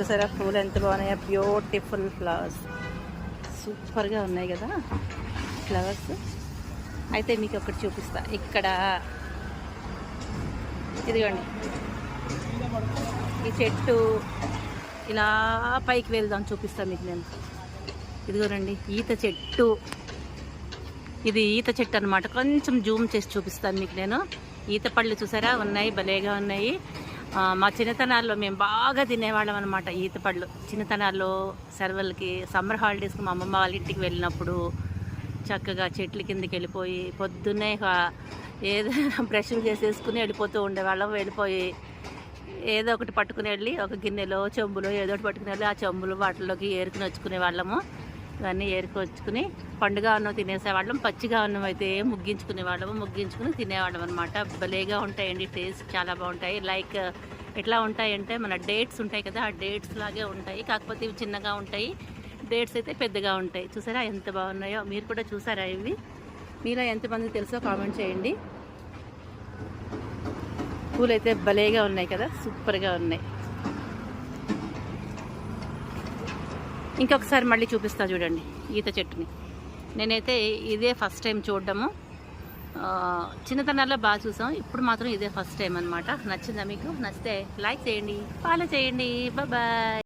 చూసారా పూలు ఎంత బాగున్నాయో బ్యూటిఫుల్ ఫ్లవర్స్. సూపర్గా ఉన్నాయి కదా ఫ్లవర్స్. అయితే మీకు ఒకటి చూపిస్తా. ఇక్కడ ఇదిగోండి. ఈ చెట్టు ఇలా పైకి వెళ్దాం చూపిస్తా మీకు నేను. ఇదిగోనండి ఈత చెట్టు. ఇది ఈత చెట్టు అనమాట కొంచెం జూమ్ చేసి చూపిస్తాను మీకు నేను. ఈత పళ్ళు చూసారా? ఉన్నాయి భలేగా ఉన్నాయి. మా చిన్నతనాల్లో మేము బాగా తినేవాళ్ళం అనమాట ఈత పళ్ళు. చిన్నతనాల్లో సెలవులకి సమ్మర్ హాలిడేస్కి మా అమ్మమ్మ వాళ్ళ ఇంటికి వెళ్ళినప్పుడు చక్కగా చెట్ల కిందకి వెళ్ళిపోయి పొద్దున్నే ఏదైనా బ్రష్లు చేసేసుకుని వెళ్ళిపోతూ ఉండేవాళ్ళం. వెళ్ళిపోయి ఏదో ఒకటి పట్టుకుని వెళ్ళి ఒక గిన్నెలో చెంబులో ఏదో ఒకటి పట్టుకుని వెళ్ళి ఆ చెంబులు వాటిలోకి ఏరుకుని వచ్చుకునే వాళ్ళము. ఇవన్నీ ఏరుకొచ్చుకుని పండుగ అన్నం తినేసేవాళ్ళం పచ్చిగా అన్నం అయితే ముగ్గించుకునే వాళ్ళము ముగ్గించుకుని తినేవాళ్ళం అనమాట భలేగా ఉంటాయండి టేస్ట్ చాలా బాగుంటాయి. లైక్ ఎట్లా ఉంటాయంటే మన డేట్స్ ఉంటాయి కదా ఆ డేట్స్ లాగే ఉంటాయి. కాకపోతే ఇవి చిన్నగా ఉంటాయి డేట్స్ అయితే పెద్దగా ఉంటాయి. చూసారా ఎంత బాగున్నాయో? మీరు కూడా చూసారా ఇవి? మీలో ఎంతమంది తెలుసో కామెంట్ చేయండి. పూలు అయితే భలేగా ఉన్నాయి కదా సూపర్గా ఉన్నాయి. ఇంకొకసారి మళ్ళీ చూపిస్తా చూడండి ఈత చెట్టుని. నేనైతే ఇదే ఫస్ట్ టైం చూడడము. చిన్నతనాల్లో బాగా చూసాం. ఇప్పుడు మాత్రం ఇదే ఫస్ట్ టైం అనమాట నచ్చిందా మీకు? నచ్చితే లైక్ చేయండి ఫాలో చేయండి. బాయ్.